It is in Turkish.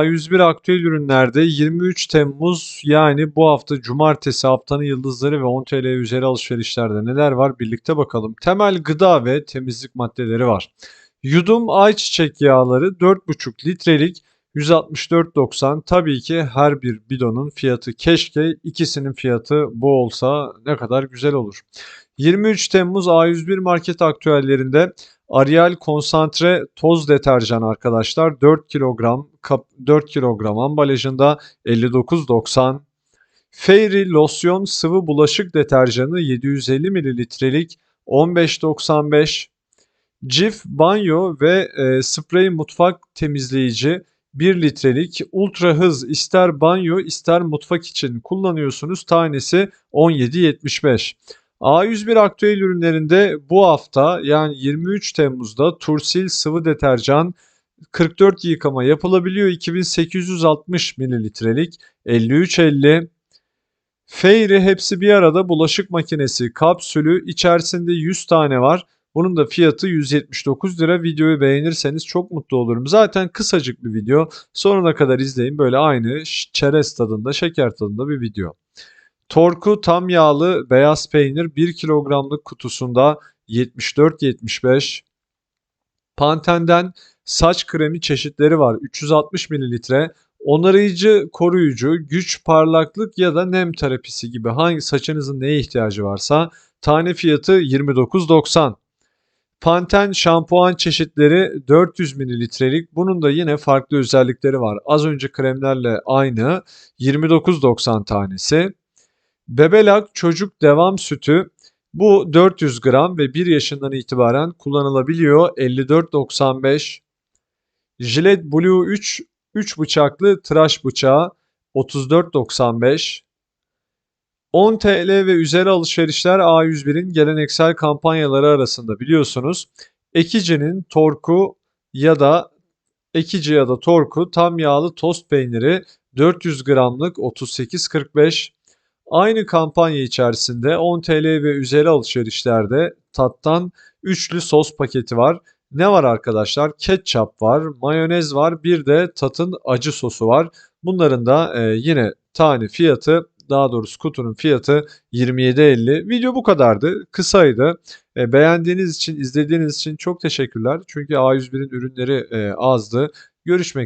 A101 aktüel ürünlerde 23 Temmuz yani bu hafta cumartesi haftanın yıldızları ve 10 TL üzeri alışverişlerde neler var birlikte bakalım. Temel gıda ve temizlik maddeleri var. Yudum ayçiçek yağları 4,5 litrelik 164.90 tabii ki her bir bidonun fiyatı keşke ikisinin fiyatı bu olsa ne kadar güzel olur. 23 Temmuz A101 market aktüellerinde Ariel konsantre toz deterjan arkadaşlar 4 kilogram kap 4 kilogram ambalajında 59.90. Fairy losyon sıvı bulaşık deterjanı 750 mililitrelik 15.95. Cif banyo ve e, sprey mutfak temizleyici 1 litrelik ultra hız ister banyo ister mutfak için kullanıyorsunuz. Tanesi 17.75. A101 aktüel ürünlerinde bu hafta yani 23 Temmuz'da Tursil sıvı deterjan 44 yıkama yapılabiliyor. 2860 mililitrelik 53.50. Fairy hepsi bir arada bulaşık makinesi kapsülü içerisinde 100 tane var. Bunun da fiyatı 179 lira. Videoyu beğenirseniz çok mutlu olurum. Zaten kısacık bir video. Sonuna kadar izleyin. Böyle aynı çerez tadında, şeker tadında bir video. Torku tam yağlı beyaz peynir 1 kilogramlık kutusunda 74.75. Panten'den saç kremi çeşitleri var. 360 mililitre. Onarıcı, koruyucu, güç, parlaklık ya da nem terapisi gibi hangi saçınızın neye ihtiyacı varsa tane fiyatı 29.90. Panten şampuan çeşitleri 400 mililitrelik. Bunun da yine farklı özellikleri var. Az önce kremlerle aynı 29.90 tanesi. Bebelak çocuk devam sütü bu 400 gram ve 1 yaşından itibaren kullanılabiliyor. 54.95. Gillette Blue 3 3 bıçaklı tıraş bıçağı 34.95. 10 TL ve üzeri alışverişler A101'in geleneksel kampanyaları arasında biliyorsunuz. Ekici'nin Torku ya da Ekici ya da Torku tam yağlı tost peyniri 400 gramlık 38.45. Aynı kampanya içerisinde 10 TL ve üzeri alışverişlerde tattan üçlü sos paketi var. Ne var arkadaşlar? Ketçap var, mayonez var, bir de tatın acı sosu var. Bunların da e, yine tane fiyatı daha doğrusu kutunun fiyatı 27.50. Video bu kadardı. Kısaydı. E, beğendiğiniz için, izlediğiniz için çok teşekkürler. Çünkü A101'in ürünleri e, azdı. Görüşmek